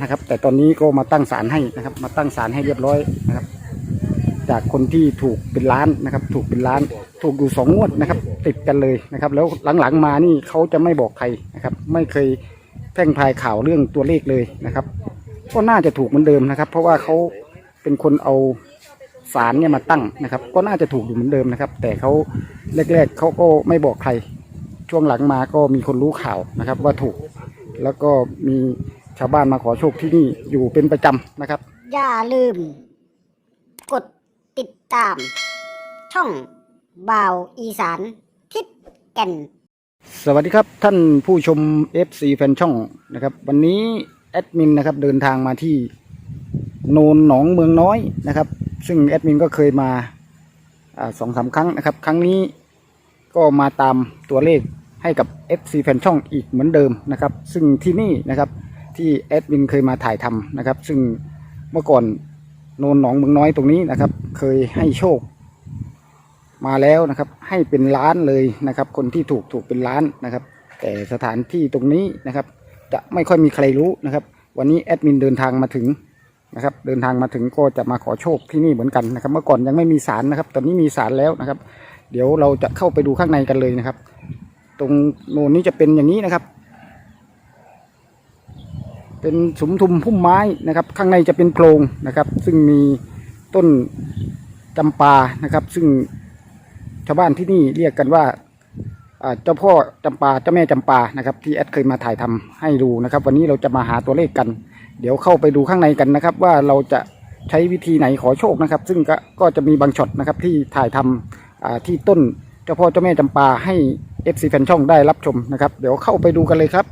นะครับ แต่ตอนนี้ก็มาตั้งศาลให้นะครับ มาตั้งศาลให้เรียบร้อยนะครับ จากคนที่ถูกเป็นล้านนะครับ ถูกเป็นล้าน ถูกอยู่สองงวดนะครับ ติดกันเลยนะครับ แล้วหลังๆมานี่เขาจะไม่บอกใครนะครับ ไม่เคยแพร่งพายข่าวเรื่องตัวเลขเลยนะครับ ก็น่าจะถูกเหมือนเดิมนะครับ เพราะว่าเขาเป็นคนเอาสารเนี่ยมาตั้งนะครับ ก็น่าจะถูกอยู่เหมือนเดิมนะครับ แต่เขาแรกๆเขาก็ไม่บอกใคร ช่วงหลังมาก็มีคนรู้ข่าวนะครับ ว่าถูกแล้วก็มี ชาวบ้านมาขอโชคที่นี่อยู่เป็นประจำนะครับ อย่าลืม กดติดตาม ช่องบ่าวอีสานทิศแก่น สวัสดีครับท่านผู้ชม FC แฟนช่องนะครับ วันนี้แอดมินนะครับเดินทางมาที่โนนหนองเมืองน้อยนะครับ ซึ่งแอดมินก็เคยมาอาสองสามครั้งนะครับ ครั้งนี้ก็มาตามตัวเลขให้กับ FC แฟนช่องอีกเหมือนเดิมนะครับ ซึ่งที่นี่นะครับ ที่แอดมินเคยมาถ่ายทำนะครับ ซึ่งเมื่อก่อนโนนหนองเมืองน้อยตรงนี้นะครับ เคยให้โชค มาแล้วนะครับ ให้เป็นล้านเลยนะครับ คนที่ถูกถูกเป็นล้านนะครับ แต่สถานที่ตรงนี้นะครับ จะไม่ค่อยมีใครรู้นะครับ วันนี้แอดมินเดินทางมาถึงนะครับ เดินทางมาถึงก็จะมาขอโชคที่นี่เหมือนกันนะครับ เมื่อก่อนยังไม่มีศาลนะครับ ตอนนี้มีศาลแล้วนะครับ เดี๋ยวเราจะเข้าไปดูข้างในกันเลยนะครับ ตรงโนนนี้จะเป็นอย่างนี้นะครับ เป็นสมทุมพุ่มไม้นะครับ ข้างในจะเป็นโพรงนะครับ ซึ่งมีต้นจำปานะครับ ซึ่งชาวบ้านที่นี่เรียกกันว่าเจ้าพ่อจำปาเจ้าแม่จำปานะครับที่แอดเคยมาถ่ายทำให้ดูนะครับ วันนี้เราจะมาหาตัวเลขกัน เดี๋ยวเข้าไปดูข้างในกันนะครับ ว่าเราจะใช้วิธีไหนขอโชคนะครับ ซึ่งก็ก็จะมีบางช็อตนะครับที่ถ่ายทำอ่าที่ต้นเจ้าพ่อเจ้าแม่จำปาให้ FC แฟนช่องได้รับชมนะครับ เดี๋ยวเข้าไปดูกันเลยครับ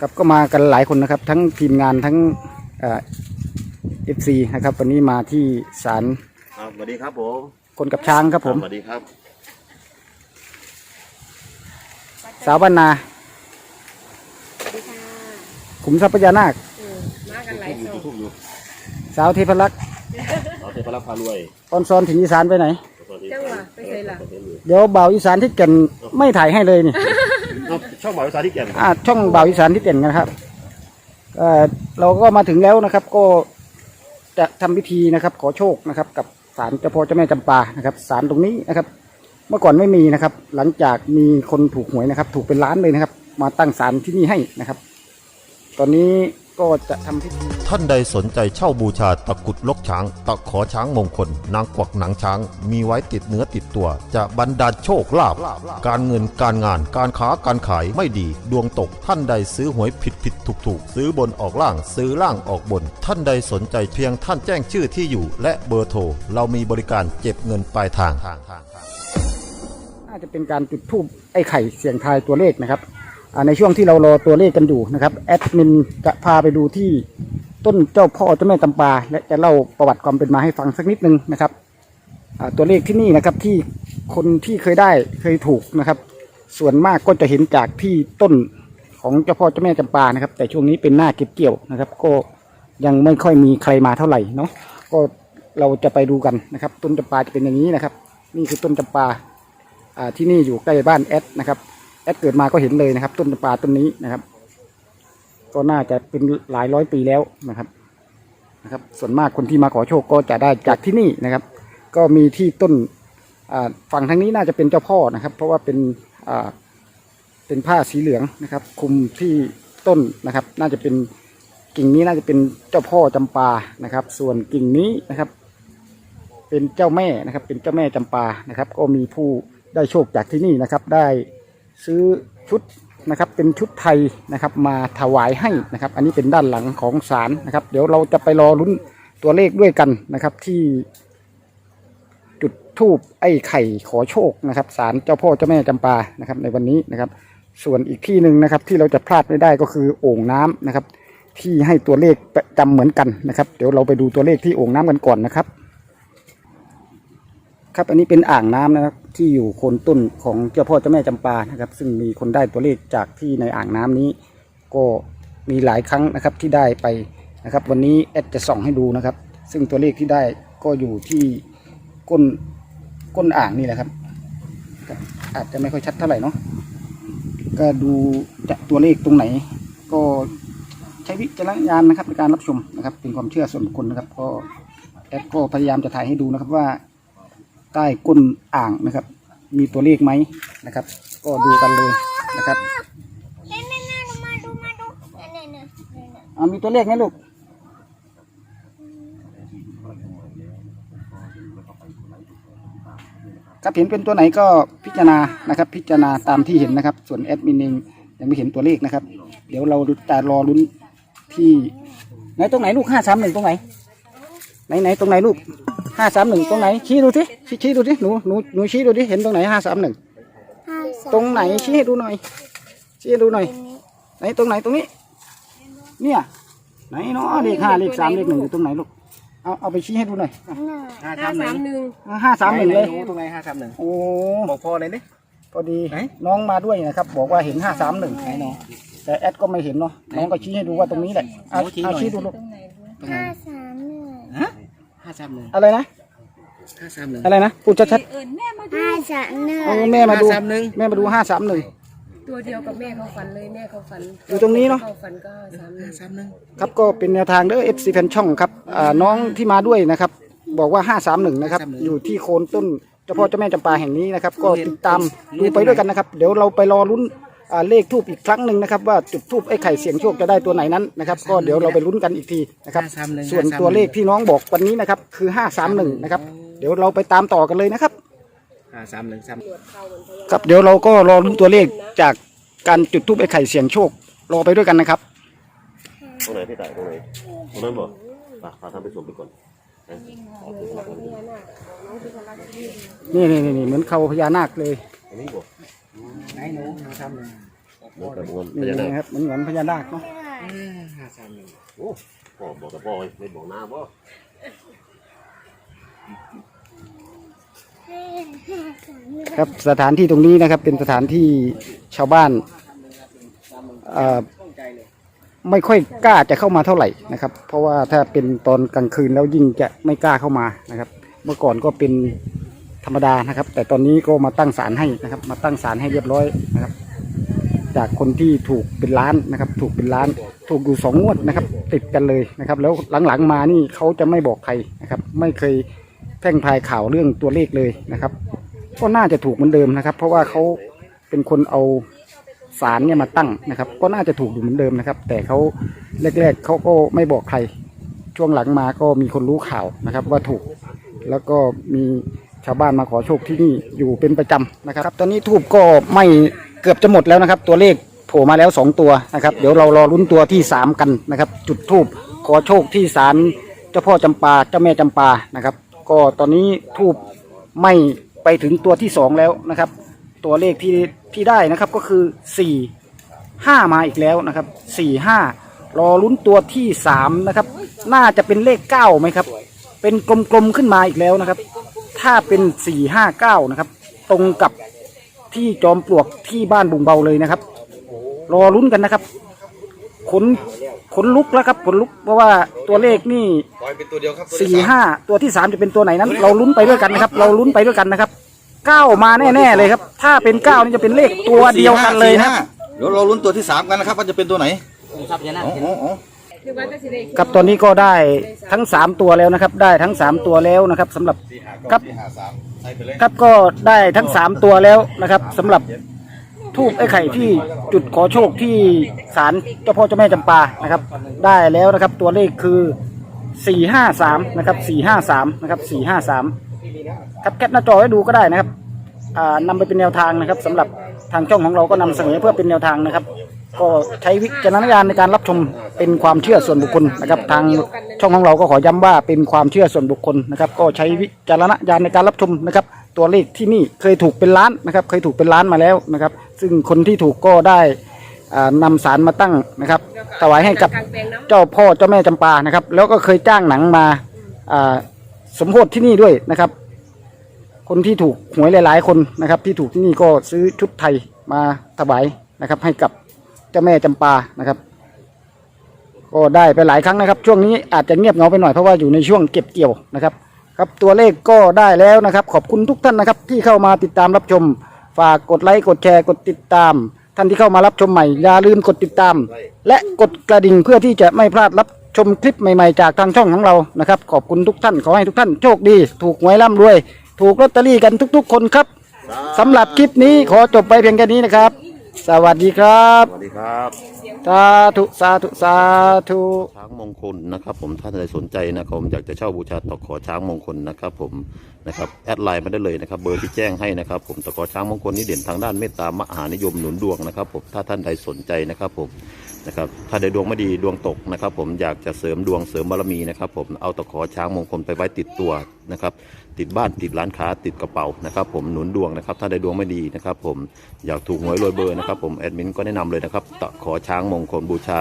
ครับก็มากันหลายคนนะครับ ทั้งทีมงานทั้งเอฟซีนะครับ วันนี้มาที่ศาลครับสวัสดีครับผมคนกับช้างครับผม สวัสดีครับ สาวบ้านนาสวัสดีค่ะขุมทรัพย์พญานาคเออมากันหลายยูโซทูบอยู่สาวเทพรักษ์เราเทพรักษ์พารวยออนซอนถึงอีสานไปไหนสวัสดีจังหวะไปใส่ละเดี๋ยวบ่าวอีสานที่เก่นไม่ถ่ายให้เลยนี่ครับ ช่องบ่าวอีสาที่เก่นอ่าช่องบ่าวอีสานที่เก่นกันครับเอ่อเราก็มาถึงแล้วนะครับ ก็จะทำพิธีนะครับ ขอโชคนะครับ กับศาลเจ้าพ่อเจ้าแม่จำปานะครับศาลตรงนี้นะครับ เมื่อก่อนไม่มีนะครับ หลังจากมีคนถูกหวยนะครับ ถูกเป็นล้านเลยนะครับ มาตั้งศาลที่นี่ให้นะครับ ตอนนี้ ก็จะทำพิธีท่านใดสนใจเช่าบูชาตะกรุดลกช้าง ตะขอช้างมงคล นางกวักหนังช้าง มีไว้ติดเนื้อติดตัว จะบรรดาลโชคลาภการเงินการงานการค้าการขายไม่ดี ดวงตกท่านใดซื้อหวยผิดผิดถูกถูกซื้อบนออกล่างซื้อล่างออกบน ท่านใดสนใจเพียงท่านแจ้งชื่อที่อยู่ และเบอร์โทรเรามีบริการเก็บเงินปลายทางน่าจะเป็นการจุดทูบไอ้ไข่เสียงทายตัวเลขนะครับอ่า ในช่วงที่เรารอตัวเลขกันอยู่นะครับแอดมินจะพาไปดูที่ต้นเจ้าพ่อเจ้าแม่จำปา และจะเล่าประวัติความเป็นมาให้ฟังสักนิดนึงนะครับตัวเลขที่นี่นะครับที่คนที่เคยได้เคยถูกนะครับ ส่วนมากก็จะเห็นจากที่ต้นของเจ้าพ่อเจ้าแม่จำปานะครับ แต่ช่วงนี้เป็นหน้าเก็บเกี่ยวนะครับ ก็ยังไม่ค่อยมีใครมาเท่าไหร่เนาะก็เราจะไปดูกันนะครับ ต้นจำปาจะเป็นอย่างนี้นะครับ นี่คือต้นจำปาที่นี่อยู่ใกล้บ้านแอดนะครับ ดเกิดมาก็เห็นเลยนะครับ ต้นจำปาต้นนี้นะครับ ก็น่าจะเป็นหลายร้อยปีแล้วนะครับนะครับ ส่วนมากคนที่มาขอโชคก็จะได้จากที่นี่นะครับ ก็มีที่ต้นฝั่งทางนี้น่าจะเป็นเจ้าพ่อนะครับ เพราะว่าเป็นเป็นผ้าสีเหลืองนะครับ คุมที่ต้นนะครับ น่าจะเป็นกิ่งนี้น่าจะเป็นเจ้าพ่อจำปานะครับ ส่วนกิ่งนี้นะครับ เป็นเจ้าแม่นะครับ เป็นเจ้าแม่จำปานะครับ ก็มีผู้ได้โชคจากที่นี่นะครับ ได้ ซื้อชุดนะครับเป็นชุดไทยนะครับมาถวายให้นะครับ อันนี้เป็นด้านหลังของศาลนะครับ เดี๋ยวเราจะไปรอลุ้นตัวเลขด้วยกันนะครับที่จุดทูบไอ้ไข่ขอโชคนะครับศาลเจ้าพ่อเจ้าแม่จำปานะครับในวันนี้นะครับ ส่วนอีกที่หนึ่งนะครับที่เราจะพลาดไม่ได้ก็คือโอ่งน้ำนะครับ ที่ให้ตัวเลขประจำเหมือนกันนะครับ เดี๋ยวเราไปดูตัวเลขที่โอ่งน้ำกันก่อนนะครับ ครับ อันนี้เป็นอ่างน้ำนะครับ ที่อยู่โคนต้นของเจ้าพ่อเจ้าแม่จำปานะครับ ซึ่งมีคนได้ตัวเลขจากที่ในอ่างน้ำนี้ ก็มีหลายครั้งนะครับที่ได้ไปนะครับ วันนี้แอดจะส่องให้ดูนะครับ ซึ่งตัวเลขที่ได้ก็อยู่ที่ก้นก้นอ่างนี่แหละครับครับ อาจจะไม่ค่อยชัดเท่าไหร่เนาะก็ดูจะตัวเลขตรงไหน ก็ใช้วิจารณญาณนะครับในการรับชมนะครับ เป็นความเชื่อส่วนบุคคลนะครับ ก็แอดก็พยายามจะถ่ายให้ดูนะครับว่า ใต้ก้นอ่างนะครับ มีตัวเลขไหมนะครับ ก็ดูกันเลยนะครับเน่เน่เน่มาดูมาดูเน่เน่เน่เน่อ่ามีตัวเลขไหมลูกครับเห็นเป็นตัวไหนก็พิจารณานะครับ พิจารณาตามที่เห็นนะครับ ส่วนแอดมินเองยังไม่เห็นตัวเลขนะครับ เดี๋ยวเราจะรอลุ้นที่ไหนตรงไหนลูกห้าสามหนึ่งตรงไหน ไหนไหนตรงไหนลูกห้าสามหนึ่งตรงไหนชี้ดูสิชี้ชี้ดูสิหนูหนูหนูชี้ดูดิเห็นตรงไหนห้าสามหนึ่งห้าสามตรงไหนชี้ให้ดูหน่อยชี้ให้ดูหน่อย ไหนตรงไหนตรงนี้ เนี่ยไหนเนาะเลขห้าเลขสามเลขหนึ่งอยู่ตรงไหนลูกเอาเอาไปชี้ให้ดูหน่อยหนึ่งห้าสามหนึ่งห้าสามหนึ่งเลย ตรงไหนห้าสามหนึ่งโอ้บอกพ่อเลยดิ พอดีไหน น้องมาด้วยนะครับ บอกว่าเห็นห้าสามหนึ่งไหนเนาะแต่แอดก็ไม่เห็นเนาะน้องก็ชี้ให้ดูว่าตรงนี้แหละเอาเอาชี้ดูลูกตรงไหนห้าสามหนึ่งฮะ ห้าสามหนึ่งอะไรนะห้าสามหนึ่งอะไรนะพูดชัดเอิญแม่มาดูห้าสามหนึ่งๆโอ้แม่มาดูสามหนึ่งแม่มาดูห้าสามหนึ่ง ตัวเดียวกับแม่เขาฝันเลยแม่เขาฝันอยู่ตรงนี้เนอะ เขาฝันก็สามหนึ่ห้างสามหนึ่งครับก็เป็นแนวทางเด้อ FC แฟนช่องครับอ่าน้องที่มาด้วยนะครับ บอกว่า 531 นะครับ อยู่ที่โคนต้นเจ้าพ่อเจ้าแม่จำปาแห่งนี้นะครับ ก็ติดตามดูไปด้วยกันนะครับ เดี๋ยวเราไปรอลุ้นอ่า เลขทูบอีกครั้งหนึ่งนะครับว่าจุดทูบไอ้ไข่เสียงโชคจะได้ตัวไหนนั้นนะครับก็เดี๋ยวเราไปลุ้นกันอีกทีนะครับห้าสามหนึ่งส่วนตัวเลขที่น้องบอกวันนี้นะครับคือ531นะครับเดี๋ยวเราไปตามต่อกันเลยนะครับ ห้าสามหนึ่งสามครับเดี๋ยวเราก็รอลุ้นตัวเลขจากการจุดทูบไอ้ไข่เสียงโชครอไปด้วยกันนะครับ ตรงไหนพี่ต่ายตรงไหนตรงนั้นบอกฝากฝากทำไปส่งไปก่อนนะเอาไปฝากไว้นี่นี่นี่เหมือนเขาพญานาคเลยอันนี้บอก ไหนหนูห้าสามหนึ่งเหมือนกับเงินพญานาคนะครับเหมือนเหมือนพญานาคเนาะห้าสามหนึ่งโอ้พ่อบอกกับพ่อไว้ไม่บอกหน้าบ่ครับสถานที่ตรงนี้นะครับเป็นสถานที่ชาวบ้านเอ่อไม่ค่อยกล้าจะเข้ามาเท่าไหร่นะครับ เพราะว่าถ้าเป็นตอนกลางคืนแล้วยิ่งจะไม่กล้าเข้ามานะครับ เมื่อก่อนก็เป็น ธรรมดานะครับ แต่ตอนนี้ก็มาตั้งศาลให้นะครับ มาตั้งศาลให้เรียบร้อยนะครับ จากคนที่ถูกเป็นล้านนะครับ ถูกเป็นล้าน ถูกอยู่สองงวดนะครับ ติดกันเลยนะครับ แล้วหลังๆมานี่เขาจะไม่บอกใครนะครับ ไม่เคยแพร่งพายข่าวเรื่องตัวเลขเลยนะครับ ก็น่าจะถูกเหมือนเดิมนะครับ เพราะว่าเขาเป็นคนเอาสารเนี่ยมาตั้งนะครับ ก็น่าจะถูกอยู่เหมือนเดิมนะครับ แต่เขาแรกๆเขาก็ไม่บอกใคร ช่วงหลังมาก็มีคนรู้ข่าวนะครับ ว่าถูกแล้วก็มี ชาวบ้านมาขอโชคที่นี่อยู่เป็นประจำนะครับ ตอนนี้ทูบก็ไม่เกือบจะหมดแล้วนะครับ ตัวเลขโผล่มาแล้วสองตัวนะครับ เดี๋ยวเรารอลุ้นตัวที่สามกันนะครับ จุดทูบขอโชคที่ศาลเจ้าพ่อจำปาเจ้าแม่จำปานะครับ ก็ตอนนี้ทูบไม่ไปถึงตัวที่สองแล้วนะครับ ตัวเลขที่ที่ได้นะครับก็คือสี่ห้ามาอีกแล้วนะครับสี่ห้ารอลุ้นตัวที่สามนะครับ น่าจะเป็นเลขเก้าไหมครับ เป็นกลมๆขึ้นมาอีกแล้วนะครับ ถ้าเป็นสี่ห้าเก้านะครับ ตรงกับที่จอมปลวกที่บ้านบุงเบาเลยนะครับ รอลุ้นกันนะครับขนขนลุกแล้วครับขนลุกเพราะว่าตัวเลขนี่ปล่อยเป็นตัวเดียวครับสี่ห้าตัวที่สามจะเป็นตัวไหนนั้น เราลุ้นไปด้วยกันนะครับ เราลุ้นไปด้วยกันนะครับเก้ามาแน่ๆเลยครับ ถ้าเป็นเก้านี่จะเป็นเลขตัวเดียวกันเลยนะครับเดี๋ยวเราลุ้นตัวที่สามกันนะครับว่าจะเป็นตัวไหนทรัพย์ยานาอ๋ออ๋ออ๋อคือว่าจะสิได้ ครับตอนนี้ก็ได้ทั้งสามตัวแล้วนะครับ ได้ทั้งสามตัวแล้วนะครับสำหรับครับครับก็ได้ทั้งสามตัวแล้วนะครับสำหรับทูบไอ้ไข่ที่จุดขอโชคที่ศาลเจ้าพ่อเจ้าแม่จำปานะครับ ได้แล้วนะครับตัวเลขคือสี่ห้าสามนะครับสี่ห้าสามนะครับสี่ห้าสามครับแคปหน้าจอไว้ดูก็ได้นะครับอ่านำไปเป็นแนวทางนะครับสำหรับทางช่องของเราก็นำเสนอเพื่อเป็นแนวทางนะครับ ก็ใช้วิจารณญาณในการรับชมเป็นความเชื่อส่วนบุคคลนะครับ ทางช่องของเราก็ขอย้ำว่าเป็นความเชื่อส่วนบุคคลนะครับ ก็ใช้วิจารณญาณในการรับชมนะครับ ตัวเลขที่นี่เคยถูกเป็นล้านนะครับ เคยถูกเป็นล้านมาแล้วนะครับ ซึ่งคนที่ถูกก็ได้อ่านำสารมาตั้งนะครับถวายให้กับเจ้าพ่อเจ้าแม่จำปานะครับ แล้วก็เคยจ้างหนังมาอ่าสมโพธิที่นี่ด้วยนะครับ คนที่ถูกหวยหลาย ๆ คนนะครับ ที่ถูกที่นี่ก็ซื้อชุดไทยมาถวายนะครับ ให้กับ เจ้าแม่จำปานะครับ ก็ได้ไปหลายครั้งนะครับ ช่วงนี้อาจจะเงียบเหงาไปหน่อยเพราะว่าอยู่ในช่วงเก็บเกี่ยวนะครับ ครับตัวเลขก็ได้แล้วนะครับ ขอบคุณทุกท่านนะครับ ที่เข้ามาติดตามรับชม ฝากกดไลค์กดแชร์กดติดตาม ท่านที่เข้ามารับชมใหม่อย่าลืมกดติดตาม และกดกระดิ่งเพื่อที่จะไม่พลาดรับชมคลิปใหม่ๆจากทางช่องของเรานะครับ ขอบคุณทุกท่านขอให้ทุกท่านโชคดี ถูกหวยร่ำรวย ถูกลอตเตอรี่กันทุก ๆ คนครับสำหรับคลิปนี้ขอจบไปเพียงแค่นี้นะครับ สวัสดีครับ สวัสดีครับสาธุสาธุสาธุช้างมงคลนะครับ ผมถ้าท่านใดสนใจนะครับผมอยากจะเช่าบูชาตะขอช้างมงคลนะครับ ผมนะครับแอดไลน์มาได้เลยนะครับเบอร์ที่แจ้งให้นะครับ ผมตะขอช้างมงคลนี้เด่นทางด้านเมตตามหานิยมหนุนดวงนะครับ ผมถ้าท่านใดสนใจนะครับ ผม นะครับถ้าใดดวงไม่ดีดวงตกนะครับ ผมอยากจะเสริมดวงเสริมบารมีนะครับ ผมเอาตะขอช้างมงคลไปไว้ติดตัวนะครับ ติดบ้านติดร้านค้าติดกระเป๋านะครับ ผมหนุนดวงนะครับ ถ้าใดดวงไม่ดีนะครับ ผมอยากถูกหวยรวยเบอร์นะครับ ผมแอดมินก็แนะนำเลยนะครับตะขอช้างมงคลบูชา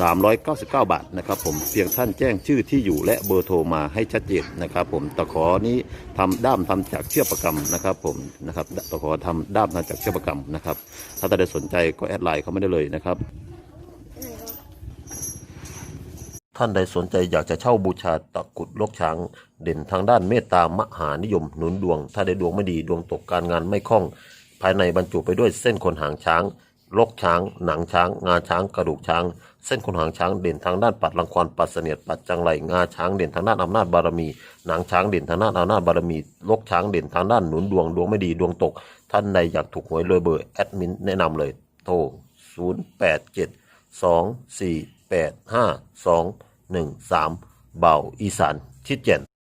399 บาทนะครับ ผมเพียงท่านแจ้งชื่อที่อยู่และเบอร์โทรมาให้ชัดเจนนะครับ ผมตะขอนี้ทำด้ามทำจากเชือกประกำนะครับ ผมนะครับตะขอทำด้ามทำจากเชือกประกำนะครับ ถ้าท่านใดสนใจก็แอดไลน์เขาไม่ได้เลยนะครับ ท่านใดสนใจอยากจะเช่าบูชาตะกุดลกช้าง เด่นทางด้านเมตตามหานิยมหนุนดวง ถ้าได้ดวงไม่ดีดวงตกการงานไม่คล่อง ภายในบรรจุไปด้วยเส้นขนหางช้างลกช้าง หนังช้าง งาช้างกระดูกช้าง เส้นขนหางช้างเด่นทางด้านปัดรังควานปัดเสนียดปัดจังไรงาช้างเด่นทางด้านอำนาจบารมี หนังช้างเด่นทางด้านอำนาจบารมี ลกช้างเด่นทางด้านหนุนดวงดวงไม่ดีดวงตก ท่านใดอยากถูกหวยรวยเบอร์แอดมินแนะนำเลย โทร 087 2 4 8 5 2 1 3 เบาอีสานชิดเจน